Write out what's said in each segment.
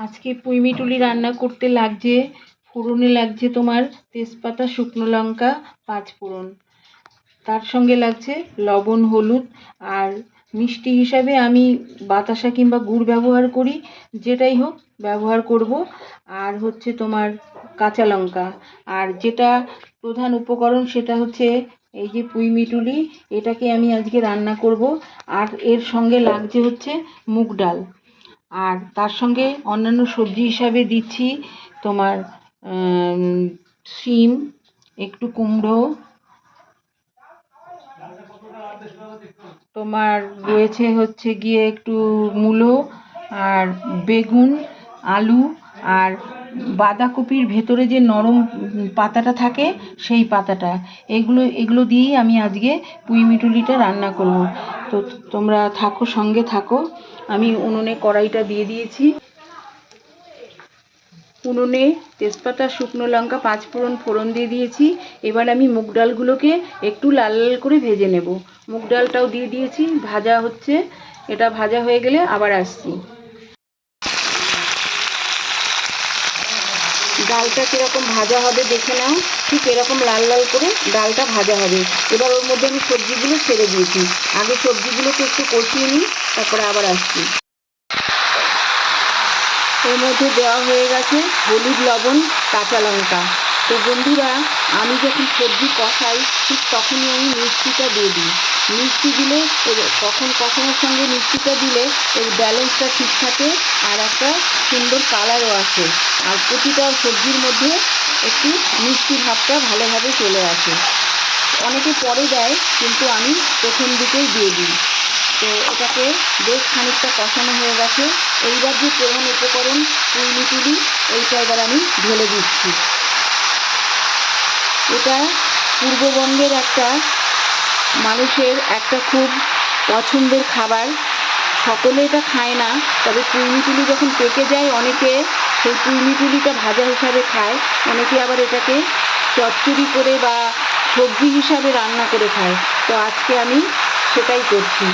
আজকে পুঁইমিটুলি রান্না করতে লাগছে, ফোড়নে লাগছে তোমার তেজপাতা, শুকনো লঙ্কা, পাঁচ ফোড়ন। তার সঙ্গে লাগছে লবণ, হলুদ, আর মিষ্টি হিসাবে আমি বাতাসা কিংবা গুড় ব্যবহার করি, যেটাই হোক ব্যবহার করব। আর হচ্ছে তোমার কাঁচা লঙ্কা। আর যেটা প্রধান উপকরণ সেটা হচ্ছে এই যে পুঁইমিটুলি এটাকে আমি আজকে রান্না করব। আর এর সঙ্গে লাগছে হচ্ছে মুগ ডাল। আর তার সঙ্গে অন্যান্য সবজি হিসাবে দিচ্ছি তোমার শিম, একটু কুমড়ো, তোমার রয়েছে হচ্ছে গিয়ে একটু মূলো আর বেগুন, আলু আর বাঁধাকপির ভেতরে যে নরম পাতাটা থাকে, সেই পাতাটা। এগুলো এগুলো দিয়েই আমি আজকে পুঁই মিটুলিটা রান্না করব। তো তোমরা থাকো, সঙ্গে থাকো। আমি উনুনে কড়াইটা দিয়ে দিয়েছি। উনুনে তেজপাতা, শুকনো লঙ্কা, পাঁচ ফোড়ন ফোড়ন দিয়ে দিয়েছি। এবার আমি মুগ ডালগুলোকে একটু লাল লাল করে ভেজে নেব। মুগ ডালটাও দিয়ে দিয়েছি। ভাজা হচ্ছে। এটা ভাজা হয়ে গেলে আবার আসছি। ডালটা কীরকম ভাজা হবে দেখে নাও। ঠিক এরকম লাল লাল করে ডালটা ভাজা হবে। এবার ওর মধ্যে আমি সবজিগুলো ছেড়ে দিয়েছি। আগে সবজিগুলোকে একটু কষিয়ে নিই, তারপরে আবার আসছি। এর মধ্যে দেওয়া হয়ে গেছে হলুদ, লবণ, কাঁচা লঙ্কা। তো বন্ধুরা, আমি যখন সবজি কষাই, ঠিক তখনই আমি মিষ্টিটা দিয়ে দিই। মিষ্টি দিলে কখন কখনোর সঙ্গে মিষ্টিটা দিলে এর ব্যালেন্সটা ঠিক থাকে আর একটা সুন্দর কালারও আসে। আর প্রতিটা সবজির মধ্যে একটু মিষ্টি ভাবটা ভালোভাবে চলে আসে। অনেকে পরে দেয়, কিন্তু আমি প্রথম দিকেই দিয়ে দিই। তো এটাকে বেশ খানিকটা কষানো হয়ে গেছে। এইবার যে প্রধান উপকরণ পুইলি টুলি এইটা এবার আমি ঢেলে দিচ্ছি। এটা পূর্ববঙ্গের একটা মানুষের একটা খুব পছন্দের খাবার। সকলে এটা খায় না, তবে পুঁইমিটুলি যখন পেকে যায় অনেকে সেই পুঁইমিটুলিটা ভাজা হিসাবে খায়, অনেকে আবার এটাকে চচ্চড়ি করে বা সবজি হিসাবে রান্না করে খায়। তো আজকে আমি সেটাই করছি।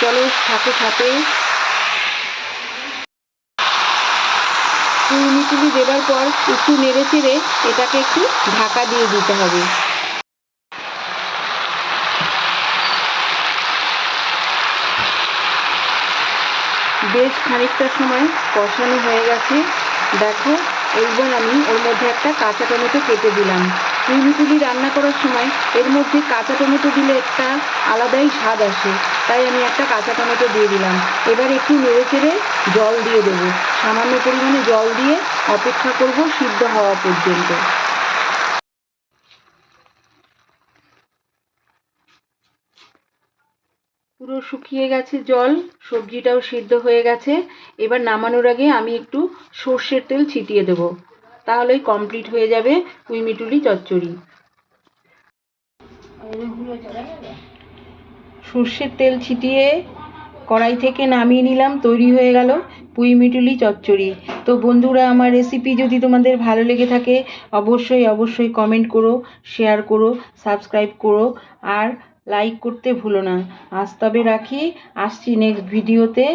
চলো থাকো সাথে পুঁইমিটুলি দেবার পর একটু নেড়ে চেড়ে এটাকে একটু ঢাকা দিয়ে দিতে হবে। বেশ খানিকটা সময় কষানো হয়ে গেছে। দেখো, এইবার আমি ওর মধ্যে একটা কাঁচা টমেটো কেটে দিলাম। পুঁইমিটুলি রান্না করার সময় এর মধ্যে কাঁচা টমেটো দিলে একটা আলাদাই স্বাদ আসে। তাই আমি একটা কাঁচা টমেটো দিয়ে দিলাম। এবার একটু নেড়ে চেড়ে জল দিয়ে দেবো। সামান্য পরিমাণে জল দিয়ে অপেক্ষা করব সিদ্ধ হওয়া পর্যন্ত। পুরো শুকিয়ে গেছে জল, সবজিটাও সিদ্ধ হয়ে গেছে। এবার নামানোর আগে আমি একটু সর্ষের তেল ছিটিয়ে দেবো। তাহলেই কমপ্লিট হয়ে যাবে কুইমিটুলি চচ্চড়ি। সর্ষের তেল ছিটিয়ে কড়াই থেকে নামিয়ে নিলাম, তৈরি হয়ে গেল পুঁই মিটুলি চচ্চড়ি। তো বন্ধুরা, আমার রেসিপি যদি তোমাদের ভালো লেগে থাকে, অবশ্যই অবশ্যই কমেন্ট করো শেয়ার করো সাবস্ক্রাইব করো, আর লাইক করতে ভুলো না। আজ তবে রাখি, আসছি নেক্সট ভিডিওতে